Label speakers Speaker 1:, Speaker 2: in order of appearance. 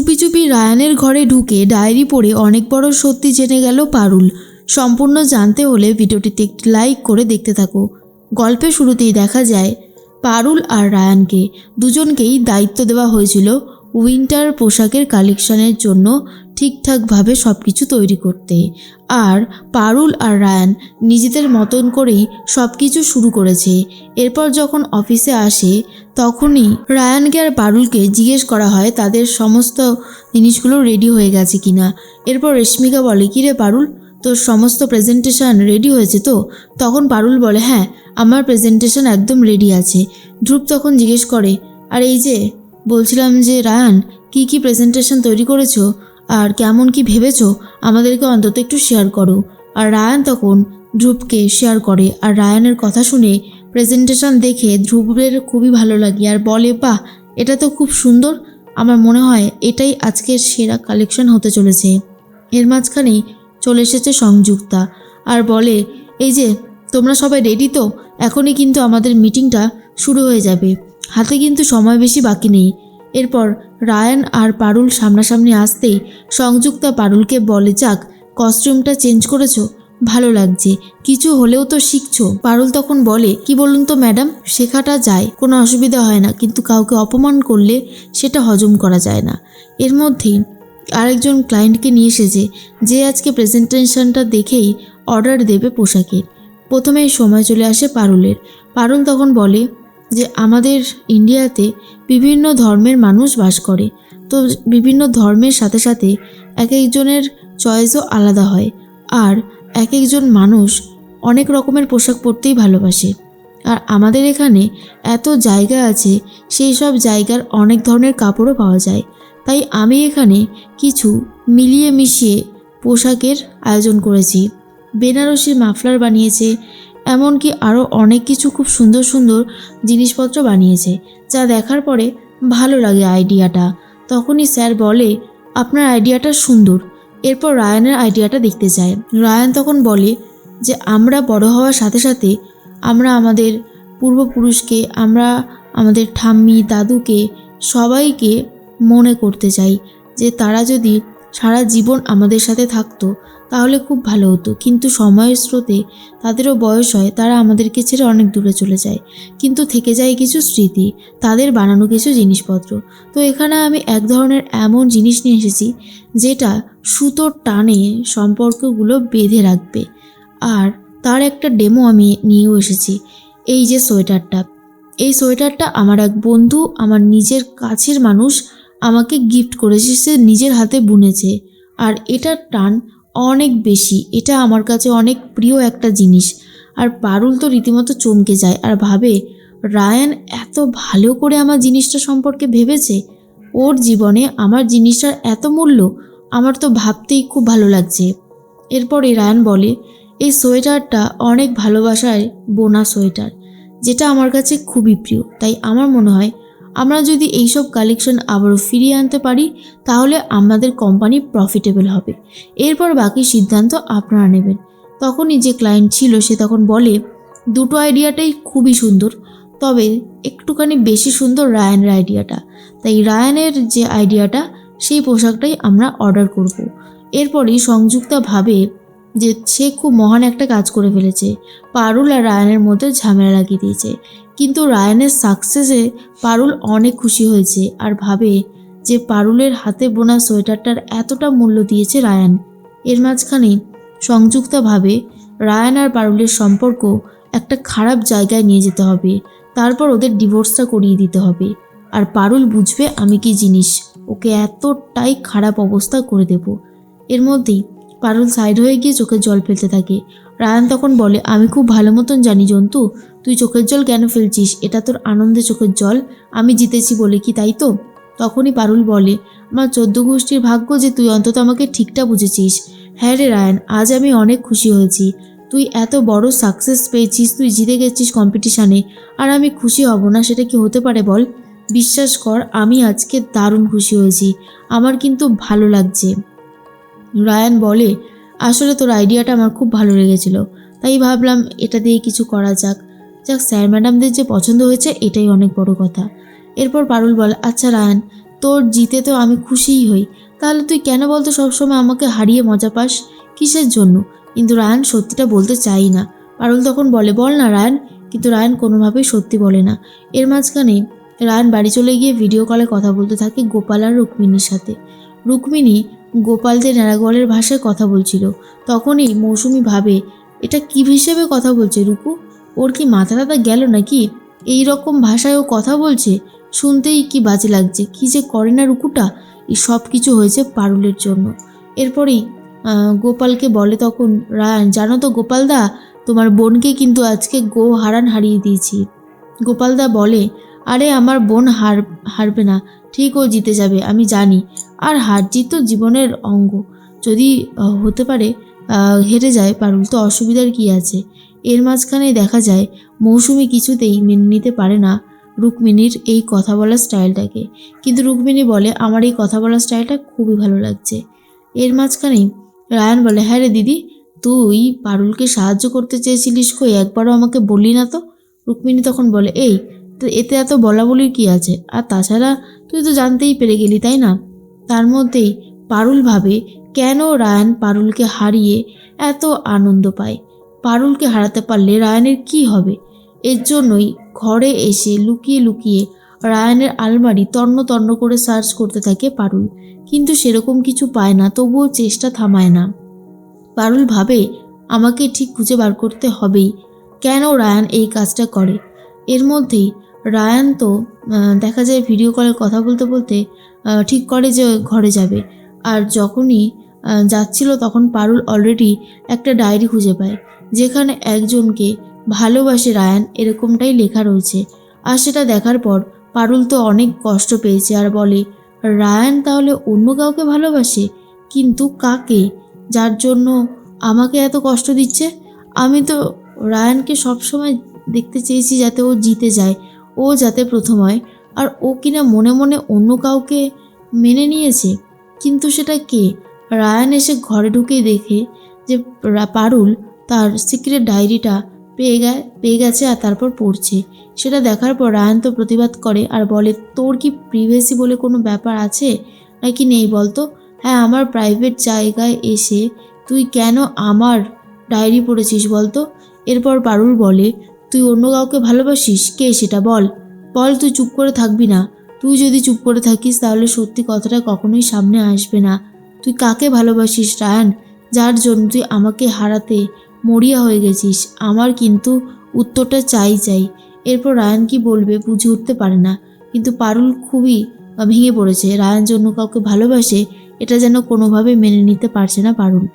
Speaker 1: চুপি চুপি রায়ানের ঘরে ঢুকে ডায়েরি পড়ে অনেক বড় সত্যি জেনে গেল পারুল। সম্পূর্ণ জানতে হলে ভিডিওটিতে একটি লাইক করে দেখতে থাকো। গল্পের শুরুতেই দেখা যায়, পারুল আর রায়ানকে দুজনকেই দায়িত্ব দেওয়া হয়েছিল উইন্টার পোশাকের কালেকশনের জন্য ঠিকঠাকভাবে সব কিছু তৈরি করতে। আর পারুল আর রায়ান নিজেদের মতন করেই সব কিছু শুরু করেছে। এরপর যখন অফিসে আসে তখনই রায়ানকে আর পারুলকে জিজ্ঞেস করা হয় তাদের সমস্ত জিনিসগুলো রেডি হয়ে গেছে কিনা। এরপর রেশমিকা বলে কি রে পারুল, তোর সমস্ত প্রেজেন্টেশন রেডি হয়েছে তো? তখন পারুল বলে হ্যাঁ আমার প্রেজেন্টেশন একদম রেডি আছে। ধ্রুব তখন জিজ্ঞেস করে, আর এই যে, বলছিলাম যে রায়ান, কি কি প্রেজেন্টেশন তৈরি করেছ? আর কেমন কি ভেবেছো? আমাদেরকে অন্তত একটু শেয়ার করো। আর রায়ান তখন ধ্রুবকে শেয়ার করে, আর রায়ানের কথা শুনে প্রেজেন্টেশন দেখে ধ্রুবের খুবই ভালো লাগে আর বলে, বাহ, এটা তো খুব সুন্দর। আমার মনে হয় এটাই আজকের সেরা কালেকশন হতে চলেছে। এর মাঝখানেই চলে এসেছে সংযুক্তা আর বলে, এই যে, তোমরা সবাই রেডি তো? এখনই কিন্তু আমাদের মিটিংটা শুরু হয়ে যাবে। হাতে কিন্তু সময় বেশি বাকি নেই। এরপর রায়ান আর পারুল সামনাসামনি আসতেই সংযুক্তা পারুলকে বলে, যাক কস্টিউমটা চেঞ্জ করেছ ভালো লাগছে। কিছু হলেও তো শিখছো। পারুল তখন বলে, কি বলুন তো ম্যাডাম, শেখাটা যায়, কোনো অসুবিধা হয় না, কিন্তু কাউকে অপমান করলে সেটা হজম করা যায় না। এর মধ্যেই আরেকজন ক্লায়েন্টকে নিয়ে এসেছে, যে আজকে প্রেজেন্টেশনটা দেখেই অর্ডার দেবে পোশাকের। প্রথমেই সময় চলে আসে পারুলের। পারুল তখন বলে যে, আমাদের ইন্ডিয়াতে বিভিন্ন ধর্মের মানুষ বাস করে। তো বিভিন্ন ধর্মের সাথে সাথে এক একজনের চয়েসও আলাদা হয়। আর এক একজন মানুষ অনেক রকমের পোশাক পরতেই ভালোবাসে। আর আমাদের এখানে এত জায়গা আছে, সেই সব জায়গার অনেক ধরনের কাপড়ও পাওয়া যায়। তাই আমি এখানে কিছু মিলিয়ে মিশিয়ে পোশাকের আয়োজন করেছি। বেনারসির মাফলার বানিয়েছে, এমনকি আরও অনেক কিছু খুব সুন্দর সুন্দর জিনিসপত্র বানিয়েছে, যা দেখার পরে ভালো লাগে আইডিয়াটা। তখনই স্যার বলে, আপনার আইডিয়াটা সুন্দর। এরপর রায়ানের আইডিয়াটা দেখতে যায়। রায়ান তখন বলে যে, আমরা বড় হওয়ার সাথে সাথে আমরা আমাদের পূর্বপুরুষকে, আমরা আমাদের ঠাম্মি, দাদুকে, সবাইকে মনে করতে চাই যে, তারা যদি সারা জীবন আমাদের সাথে থাকতো, তাহলে খুব ভালো হতো। কিন্তু সময়ের স্রোতে তাদেরও বয়স হয়, তারা আমাদেরকে ছেড়ে অনেক দূরে চলে যায়। কিন্তু থেকে যায় কিছু স্মৃতি, তাদের বানানো কিছু জিনিসপত্র। তো এখানে আমি এক ধরনের এমন জিনিস নিয়ে এসেছি, যেটা সুতোর টানে সম্পর্কগুলো বেঁধে রাখবে। আর তার একটা ডেমো আমি নিয়েও এসেছি, এই যে সোয়েটারটা। এই সোয়েটারটা আমার এক বন্ধু, আমার নিজের কাছের মানুষ আমাকে গিফট করেছে, সে নিজের হাতে বুনেছে। আর এটার টান অনেক বেশি। এটা আমার কাছে অনেক প্রিয় একটা জিনিস। আর পারুল তো রীতিমতো চমকে যায়। আর ভাবে, রায়ান এত ভালো করে আমার জিনিসটা সম্পর্কে ভেবেছে? ওর জীবনে আমার জিনিসটার এত মূল্য, আমার তো ভাবতেই খুব ভালো লাগছে। এরপরে রায়ান বলে, এই সোয়েটারটা অনেক ভালোবাসায় বোনা সোয়েটার, যেটা আমার কাছে খুবই প্রিয়। তাই আমার মনে হয় আমরা যদি এইসব কালেকশন আবারও ফিরিয়ে আনতে পারি, তাহলে আমাদের কোম্পানি প্রফিটেবল হবে। এরপর বাকি সিদ্ধান্ত আপনারা নেবেন। তখনই যে ক্লায়েন্ট ছিল, সে তখন বলে, দুটো আইডিয়াটাই খুবই সুন্দর, তবে একটুখানি বেশি সুন্দর রায়ানের আইডিয়াটা তাই রায়ানের যে আইডিয়াটা সেই পোশাকটাই আমরা অর্ডার করব। এরপরই সংযুক্তা ভাবে যে সে খুব মহান একটা কাজ করে ফেলেছে। পারুল আর রায়ানের মধ্যে ঝামেলা লাগিয়ে দিয়েছে। কিন্তু রায়ানের সাকসেসে পারুল অনেক খুশি হয়েছে আর ভাবে যে পারুলের হাতে বোনা সোয়েটারটার এতটা মূল্য দিয়েছে রায়ান। এর মাঝখানে সংযুক্তা ভাবে রায়ান আর পারুলের সম্পর্ক একটা খারাপ জায়গায় নিয়ে যেতে হবে। তারপর ওদের ডিভোর্সটা করিয়ে দিতে হবে। আর পারুল বুঝবে আমি কি জিনিস, ওকে এতটাই খারাপ অবস্থা করে দেব। এর মধ্যেই পারুল সাইড হয়ে গিয়ে চোখের জল ফেলতে থাকে। রায়ান তখন বলে, আমি খুব ভালো মতন জানি জন্তু, তুই চোখের জল কেন ফেলছিস? এটা তোর আনন্দে চোখের জল, আমি জিতেছি বলে কি তাই তো? তখনই পারুল বলে, আমার চোদ্দ গোষ্ঠীর ভাগ্য যে তুই অন্তত আমাকে ঠিকটা বুঝেছিস। হ্যাঁ রে রায়ান, আজ আমি অনেক খুশি হয়েছি। তুই এত বড় সাকসেস পেয়েছিস, তুই জিতে গেছিস কম্পিটিশানে আর আমি খুশি হব না, সেটা কি হতে পারে বল? বিশ্বাস কর, আমি আজকে দারুণ খুশি হয়েছি। আমার কিন্তু ভালো লাগছে। রায়ান বলে, আসলে তোর আইডিয়াটা আমার খুব ভালো লেগেছিল, তাই ভাবলাম এটা দিয়ে কিছু করা যাক। যাক, স্যার ম্যাডামদের যে পছন্দ হয়েছে, এটাই অনেক বড় কথা। এরপর পারুল বলে আচ্ছা রায়ান, তোর জিতে তো আমি খুশিই হই, তাহলে তুই কেন বলতো সবসময় আমাকে হারিয়ে মজা পাস? কিসের জন্য? কিন্তু রায়ান সত্যিটা বলতে চাই না। পারুল তখন বলে, বল না রায়ান। কিন্তু রায়ান কোনোভাবেই সত্যি বলে না। এর মাঝখানে রায়ান বাড়ি চলে গিয়ে ভিডিও কলে কথা বলতে থাকে গোপাল আর রুক্মিণীর সাথে। রুক্মিণী গোপালদের ন্যাড়াগোয়ালের ভাষায় কথা বলছিল, তখনই মৌসুমি ভাবে, এটা কি হিসেবে কথা বলছে রুকু? ওর কি মাথা টাথা গেল নাকি? এই রকম ভাষায় ও কথা বলছে? শুনতেই কি বাজে লাগছে? কি যে করে না রুকুটা? এই সব কিছু হয়েছে পারুলের জন্য। এরপরেই গোপালকে বলে তখন রায়ান জানো তো গোপালদা, তোমার বোনকে কিন্তু আজকে গো হারান হারিয়ে দিয়েছি। গোপালদা বলে, আরে আমার বোন হার, হারবে না। ঠিক ও জিতে যাবে, আমি জানি। আর হার জিত তো জীবনের অঙ্গ। যদি হতে পারে হেরে যায়, পারুল, তো অসুবিধার কি আছে? এর মাঝখানে দেখা যায়, মৌসুমি কিছুতেই মেনে নিতে পারে না রুক্মিণীর এই কথা বলার স্টাইলটাকে। কিন্তু রুক্মিণী বলে, আমার এই কথা বলার স্টাইলটা খুবই ভালো লাগছে। এর মাঝখানেই রায়ান বলে হ্যাঁ রে দিদি, তুই পারুলকে সাহায্য করতে চেয়েছিলিস কই? একবারও আমাকে বললি না তো? রুক্মিণী তখন বলে, এই তো এতে এত বলা বলির কি আছে? আর তাছাড়া তুই তো জানতেই পেরে গেলি, তাই না? তার মধ্যেই পারুল ভাবে কেন রায়ান পারুলকে হারিয়ে এত আনন্দ পায়? পারুলকে হারাতে পারলে রায়ানের কি হবে? এর জন্যই ঘরে এসে লুকিয়ে লুকিয়ে রায়ানের আলমারি তন্ন তন্ন করে সার্চ করতে থাকে পারুল। কিন্তু সেরকম কিছু পায় না, তবুও চেষ্টা থামায় না। পারুল ভাবে, আমাকে ঠিক খুঁজে বার করতে হবেই। কেন রায়ান এই কাজটা করে? এর মধ্যেই রায়ান তো দেখা যায় ভিডিও কলে কথা বলতে বলতে ঠিক করে যে ঘরে যাবে। আর যখনই যাচ্ছিল তখন পারুল অলরেডি একটা ডায়েরি খুঁজে পায়, যেখানে একজনকে ভালোবাসে রায়ান এরকমটাই লেখা রয়েছে। আর সেটা দেখার পর পারুল তো অনেক কষ্ট পেয়েছে আর বলে, রায়ান তাহলে অন্য কাউকে ভালোবাসে? কিন্তু কাকে? যার জন্য আমাকে এত কষ্ট দিচ্ছে? আমি তো রায়ানকে সবসময় দেখতে চেয়েছি যাতে ও জিতে যায়। ও যাতে প্রথম হয় আর ও কিনা মনে মনে অন্য কাউকে মেনে নিয়েছে, কিন্তু সেটা কে? রায়ান এসে ঘরে ঢুকেই দেখে যে পারুল তার সিক্রেট ডায়েরিটা পেয়ে গে, পেয়ে গেছে আর তারপর পড়ছে। সেটা দেখার পর রায়ান তো প্রতিবাদ করে আর বলে, তোর কি প্রিভেসি বলে কোনো ব্যাপার আছে? নাকি নেই বলতো? হ্যাঁ আমার প্রাইভেট জায়গায় এসে তুই কেন আমার ডায়েরি পড়েছিস বলতো? এরপর পারুল বলে তুই অন্য কাউকে ভালোবাসিস? কে সেটা বল। বল, তুই চুপ করে থাকবি না। তুই যদি চুপ করে থাকিস, তাহলে সত্যি কথাটা কখনোই সামনে আসবে না। তুই কাকে ভালোবাসিস, রায়ান? যার জন্য তুই আমাকে হারাতে মরিয়া হয়ে গেছিস। আমার কিন্তু উত্তরটা চাই চাই। এরপর রায়ান কি বলবে বুঝে উঠতে পারে না। কিন্তু পারুল খুবই ভেঙে পড়েছে। রায়ান জন্য কাউকে ভালোবাসে, এটা যেন কোনোভাবে মেনে নিতে পারছে না পারুল।